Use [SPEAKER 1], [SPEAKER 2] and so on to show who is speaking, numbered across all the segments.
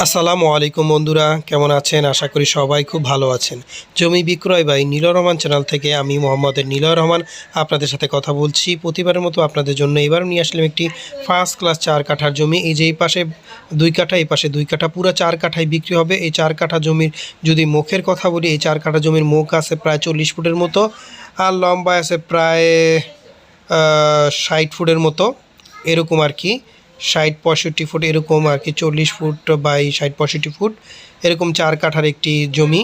[SPEAKER 1] আসসালামু আলাইকুম বন্ধুরা, কেমন আছেন? আশা করি সবাই খুব ভালো আছেন। জমি বিক্রয় বাই নীল রহমান চ্যানেল থেকে আমি মোহাম্মদের নীলয় রহমান আপনাদের সাথে কথা বলছি। প্রতিবারের মতো আপনাদের জন্য এবারও নিয়ে আসলাম একটি ফার্স্ট ক্লাস চার কাঠার জমি। এই যে এই পাশে দুই কাঠা, এই পাশে দুই কাঠা, পুরো চার কাঠায় বিক্রি হবে। এই চার কাঠা জমির যদি মুখের কথা বলি, এই চার কাঠা জমির মুখ আছে প্রায় চল্লিশ ফুটের মতো আর লম্বা আছে প্রায় ষাট ফুটের মতো। এরকম আর কি। ষাট পঁয়ষট্টি ফুট এরকম আর কি চল্লিশ ফুট বাই ষাট পঁয়ষট্টি ফুট এরকম চার কাঠার একটি জমি।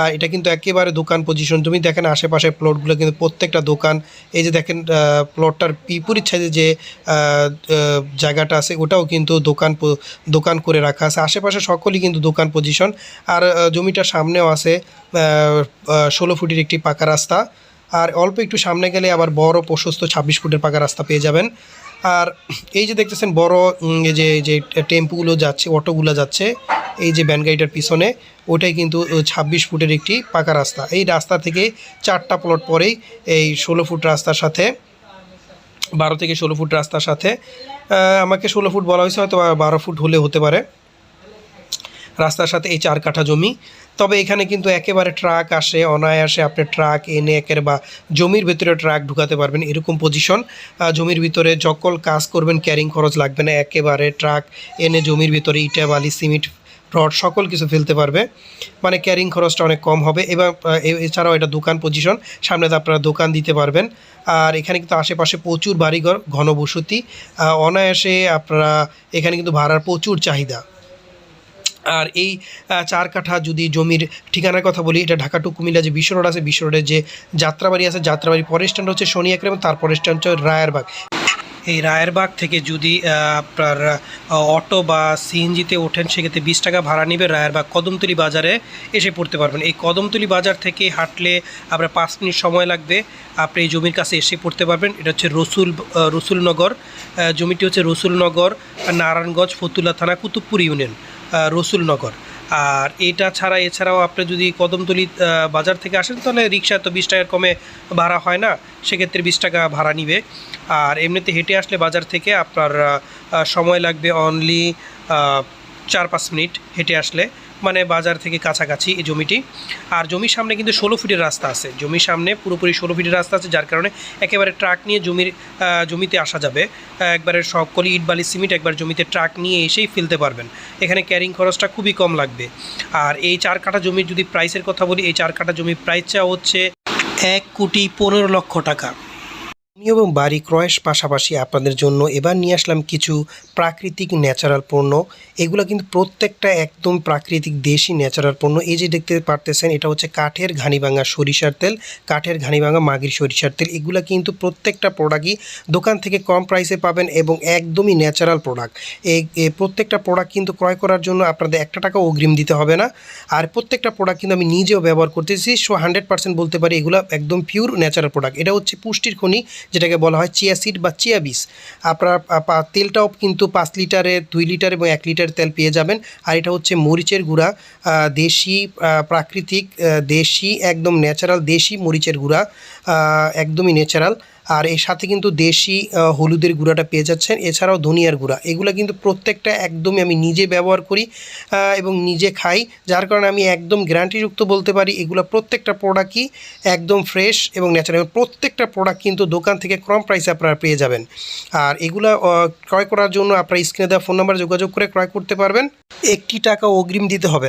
[SPEAKER 1] আর এটা কিন্তু একেবারে দোকান পজিশন তুমি দেখেন আশেপাশের প্লটগুলো কিন্তু প্রত্যেকটা দোকান এই যে দেখেন প্লটটার বিপরীত সাইডে যে জায়গাটা আছে ওটাও কিন্তু দোকান দোকান করে রাখা আছে। আশেপাশে সকলই কিন্তু দোকান পজিশন আর আহ, জমিটার সামনেও আছে ষোলো ফুটের একটি পাকা রাস্তা। আর অল্প একটু সামনে গেলে আবার বড় প্রশস্ত ছাব্বিশ ফুটের পাকা রাস্তা পেয়ে যাবেন। আর এই যে দেখতেছেন বড় এই যে যে টেম্পুগুলো যাচ্ছে, অটোগুলো যাচ্ছে, এই যে ব্যান গাড়িটার পিছনে ওটাই কিন্তু ছাব্বিশ ফুটের একটি পাকা রাস্তা। এই রাস্তা থেকে চারটা প্লট পরেই এই ষোলো ফুট রাস্তার সাথে, বারো থেকে ষোলো ফুট রাস্তার সাথে আমাকে ষোলো ফুট বলা হয়েছে, হয়তো বারো ফুট হলে হতে পারে। রাস্তার সাথে এই চার কাঠা জমি। তবে এখানে কিন্তু একেবারে ট্রাক আসে, অনায়াসে আপনি ট্রাক এনে একের বা জমির ভিতরে ট্রাক ঢুকাতে পারবেন এরকম পজিশন জমির ভিতরে যকল কাজ করবেন, ক্যারিং খরচ লাগবে না, একেবারে ট্রাক এনে জমির ভিতরে ইটা, বালি, সিমেন্ট, রড সকল কিছু ফেলতে পারবে। মানে ক্যারিং খরচটা অনেক কম হবে এবং এছাড়াও এটা দোকান পজিশন সামনে আপনারা দোকান দিতে পারবেন। আর এখানে কিন্তু আশেপাশে প্রচুর বাড়িঘর ঘনবসতি অনায়াসে আপনারা এখানে কিন্তু ভাড়ার প্রচুর চাহিদা। আর এই চার কাঠা যদি জমির ঠিকানার কথা বলি, এটা ঢাকা টু কুমিল্লা যে বিশ্ব রোড আছে বিশ্ব রোডের যে যাত্রাবাড়ি আছে, যাত্রাবাড়ি পরের স্ট্যান্ড হচ্ছে শনি একরে এবং তার পরের স্ট্যান্ড হচ্ছে রায়েরবাগ এই রায়েরবাগ থেকে যদি আপনার অটো বা সিএনজিতে ওঠেন, সেক্ষেত্রে বিশ টাকা ভাড়া নেবে রায়েরবাগ কদমতলি বাজারে এসে পড়তে পারবেন। এই কদমতলি বাজার থেকে হাঁটলে আপনার পাঁচ মিনিট সময় লাগবে। আপনি এই জমির কাছে এসে পড়তে পারবেন। এটা হচ্ছে রসুল রসুলনগর। জমিটি হচ্ছে রসুলনগর, নারায়ণগঞ্জ, ফতুল্লা থানা, কুতুবপুর ইউনিয়ন। রসুলনগর। আর এটা ছাড়া এছাড়াও আপনি যদি কদমতলি বাজার থেকে আসেন, তাহলে রিক্সা তো বিশ টাকার কমে ভাড়া হয় না, সেক্ষেত্রে বিশ টাকা ভাড়া নিবে। আর এমনিতে হেঁটে আসলে বাজার থেকে আপনার সময় লাগবে অনলি চার পাঁচ মিনিট হেঁটে আসলে মানে বাজার থেকে কাছাকাছি এই জমিটি। আর জমির সামনে কিন্তু ষোলো ফিটের রাস্তা আছে। জমির সামনে পুরোপুরি ষোলো ফিটের রাস্তা আছে, যার কারণে একেবারে ট্রাক নিয়ে জমির জমিতে আসা যাবে। একবারে সকলই ইট, বালি, সিমেন্ট একবার জমিতে ট্রাক নিয়ে এসেই ফেলতে পারবেন। এখানে ক্যারিং খরচটা খুবই কম লাগবে। আর এই চার কাঠা জমির যদি প্রাইসের কথা বলি, এই চার কাঠা জমির প্রাইস চাওয়া হচ্ছে এক কোটি পনেরো লক্ষ টাকা। জমি এবং বাড়ি ক্রয়ের পাশাপাশি আপনাদের জন্য এবার নিয়ে আসলাম কিছু প্রাকৃতিক ন্যাচারাল পণ্য। এগুলো কিন্তু প্রত্যেকটা একদম প্রাকৃতিক দেশি ন্যাচারাল পণ্য। এই যে দেখতে পারতেছেন, এটা হচ্ছে কাঠের ঘানিভাঙা সরিষার তেল, কাঠের ঘানিভাঙা মাগির সরিষার তেল। এগুলো কিন্তু প্রত্যেকটা প্রোডাক্টই দোকান থেকে কম প্রাইসে পাবেন এবং একদমই ন্যাচারাল প্রোডাক্ট। এই প্রত্যেকটা প্রোডাক্ট কিন্তু ক্রয় করার জন্য আপনাদের একটা টাকা অগ্রিম দিতে হবে না। আর প্রত্যেকটা প্রোডাক্ট কিন্তু আমি নিজেও ব্যবহার করতেছি, সো হান্ড্রেড পার্সেন্ট বলতে পারি এগুলো একদম পিওর ন্যাচারাল প্রোডাক্ট এটা হচ্ছে পুষ্টির খনি যেটাকে বলা হয় চিয়া সিড বা চিয়া বীজ আপনার তেলটাও কিন্তু পাঁচ লিটারে, দুই লিটার এবং এক লিটার তেল পেয়ে যাবেন। আর এটা হচ্ছে মরিচের গুঁড়া দেশি প্রাকৃতিক দেশি, একদম ন্যাচারাল দেশি মরিচের গুঁড়া একদমই ন্যাচারাল আর এর সাথে কিন্তু দেশি হলুদের গুঁড়াটা পেয়ে যাচ্ছেন। এছাড়াও ধনিয়ার গুঁড়া। এগুলো কিন্তু প্রত্যেকটা একদমই আমি নিজে ব্যবহার করি এবং নিজে খাই, যার কারণে আমি একদম গ্যারান্টিযুক্ত বলতে পারি, এগুলো প্রত্যেকটা প্রোডাক্টই একদম ফ্রেশ এবং ন্যাচারাল প্রত্যেকটা প্রোডাক্ট কিন্তু দোকান থেকে কম প্রাইসে আপনারা পেয়ে যাবেন। আর এগুলো ক্রয় করার জন্য আপনারা স্ক্রিনে দেওয়া ফোন নাম্বার যোগাযোগ করে ক্রয় করতে পারবেন। একটি টাকা অগ্রিম দিতে হবে।